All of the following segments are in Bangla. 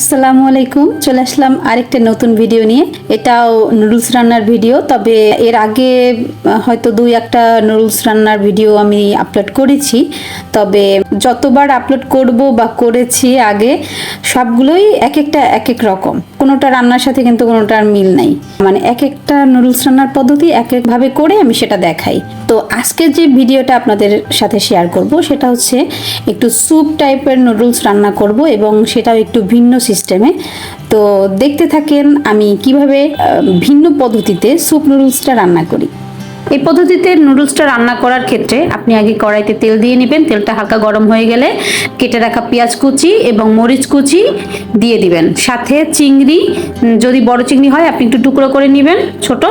আসসালামু আলাইকুম। চলে আসলাম আরেকটা নতুন ভিডিও নিয়ে। এটাও নুডলস রান্নার ভিডিও তবে এর আগে হয়তো দুই একটা নুডলস রান্নার ভিডিও আমি আপলোড করেছি। তবে যতবার আপলোড করব বা করেছি আগে, সবগুলোই এক একটা, এক এক রকম। কোনোটা রান্নার সাথে কিন্তু কোনোটার মিল নাই। মানে এক একটা নুডলস রান্নার পদ্ধতি এক একভাবে করে আমি সেটা দেখাই। তো আজকে যে ভিডিওটা আপনাদের সাথে শেয়ার করব, সেটা হচ্ছে একটু স্যুপ টাইপের নুডলস রান্না করব এবং সেটাও একটু ভিন্ন সিস্টেমে। তো দেখতে থাকেন আমি কীভাবে ভিন্ন পদ্ধতিতে স্যুপ নুডলসটা রান্না করি। এই পদ্ধতিতে নুডলসটা রান্না করার ক্ষেত্রে আপনি আগে কড়াইতে তেল দিয়ে নেবেন। তেলটা হালকা গরম হয়ে গেলে কেটে রাখা পেঁয়াজ কুচি এবং মরিচ কুচি দিয়ে দিবেন। সাথে চিংড়ি যদি বড় চিংড়ি হয় আপনি একটু টুকরো করে নেবেন ছোট।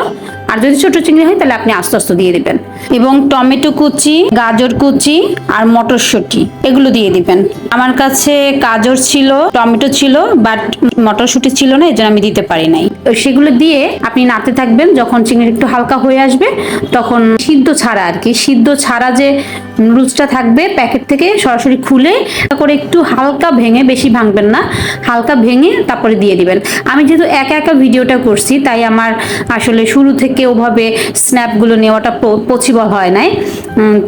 আর যদি ছোট চিংড়ি হয় তাহলে আপনি আস্তে আস্তে দিয়ে দিবেন। এবং টমেটো কুচি, গাজর কুচি আর মটরশুঁটি। এগুলো দিয়ে দিবেন। আমার কাছে গাজর ছিল, টমেটো ছিল, বাট মটরশুঁটি ছিল না, এজন্য আমি দিতে পারি নাই। সেগুলো দিয়ে আপনি নাড়তে থাকবেন, যখন চিংড়ি একটু হালকা হয়ে আসবে, তখন সিদ্ধ ছাড়া আর কি, সিদ্ধ ছাড়া যে নুডলসটা থাকবে প্যাকেট থেকে সরাসরি খুলে করে একটু হালকা ভেঙে, বেশি ভাঙবেন না, হালকা ভেঙে তারপরে দিয়ে দিবেন। আমি যেহেতু একা একা ভিডিওটা করছি, তাই আমার আসলে শুরু থেকে ওভাবে স্ন্যাপগুলো নেওয়াটা পসিবল হয় নাই।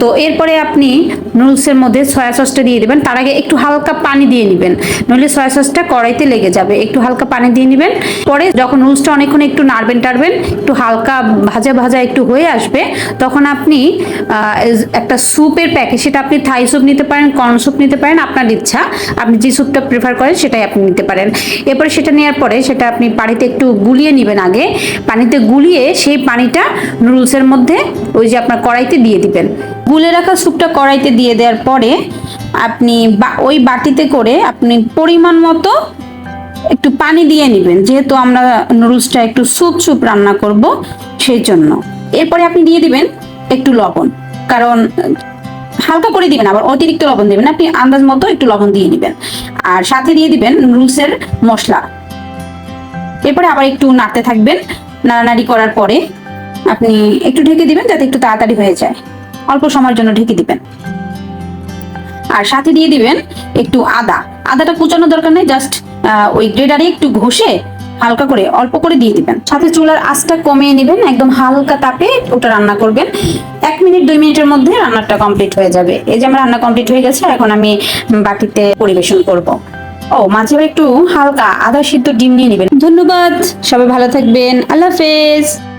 তো এরপরে আপনি নুডলসের মধ্যে সয়া সসটা দিয়ে দেবেন। তার আগে একটু হালকা পানি দিয়ে নেবেন। নইলে সয়া সসটা কড়াইতে লেগে যাবে। একটু হালকা পানি দিয়ে নেবেন। পরে যখন নুডলসটা অনেকক্ষণ একটু নাড়বেন টাড়বেন, একটু হালকা ভাজা ভাজা একটু হয়ে আসবে, তখন আপনি একটা স্যুপের প্যাকেট, সেটা আপনি থাই স্যুপ নিতে পারেন, কর্ন স্যুপ নিতে পারেন, আপনার ইচ্ছা। আপনি যে স্যুপটা প্রেফার করেন, সেটাই আপনি নিতে পারেন। এরপরে সেটা নেওয়ার পরে সেটা আপনি পানিতে একটু গুলিয়ে নেবেন আগে। পানিতে গুলিয়ে সেই পানিটা নুডলসের মধ্যে, ওই যে আপনার কড়াইতে দিয়ে দিবেন। গুলে রাখা স্যুপটা কড়াইতে দিয়ে দেওয়ার পরে আপনি ওই বাটিতে করে আপনি পরিমাণ মতো একটু পানি দিয়ে নেবেন, যেহেতু আমরা নুডলসটা একটু স্যুপ স্যুপ রান্না করব সেই জন্য। এরপরে আপনি দিয়ে দিবেন একটু লবণ, কারণ হালকা করে দিবেন, আবার অতিরিক্ত লবণ দিবেন আপনি আন্দাজ মতো একটু লবণ দিয়ে দিবেন আর সাথে দিয়ে দিবেন নুডলসের মশলা। এরপরে আবার একটু নাড়তে থাকবেন, নাড়ানাড়ি করার পরে আপনি একটু ঢেকে দিবেন যাতে একটু তাড়াতাড়ি হয়ে যায়। অল্প সময়ের জন্য ঢেকে দিবেন। আর সাথে দিয়ে দিবেন একটু আদা। আদাটা কুচানো দরকার নেই জাস্ট ওই গ্রেডারে একটু ঘষে হালকা করে, অল্প করে দিয়ে দিবেন। সাথে চুলার আঁচটা কমিয়ে নেবেন, একদম হালকা তাপে ওটা রান্না করবেন। এক মিনিট, দুই মিনিটের মধ্যে রান্নাটা কমপ্লিট হয়ে যাবে। এই যে আমার রান্না কমপ্লিট হয়ে গেছে, এখন আমি বাটিতে পরিবেশন করব। ও, মাঝে একটু হালকা আদা সিদ্ধ ডিম নিয়ে নেবেন। ধন্যবাদ, সবাই ভালো থাকবেন। আল্লাহ হাফেজ।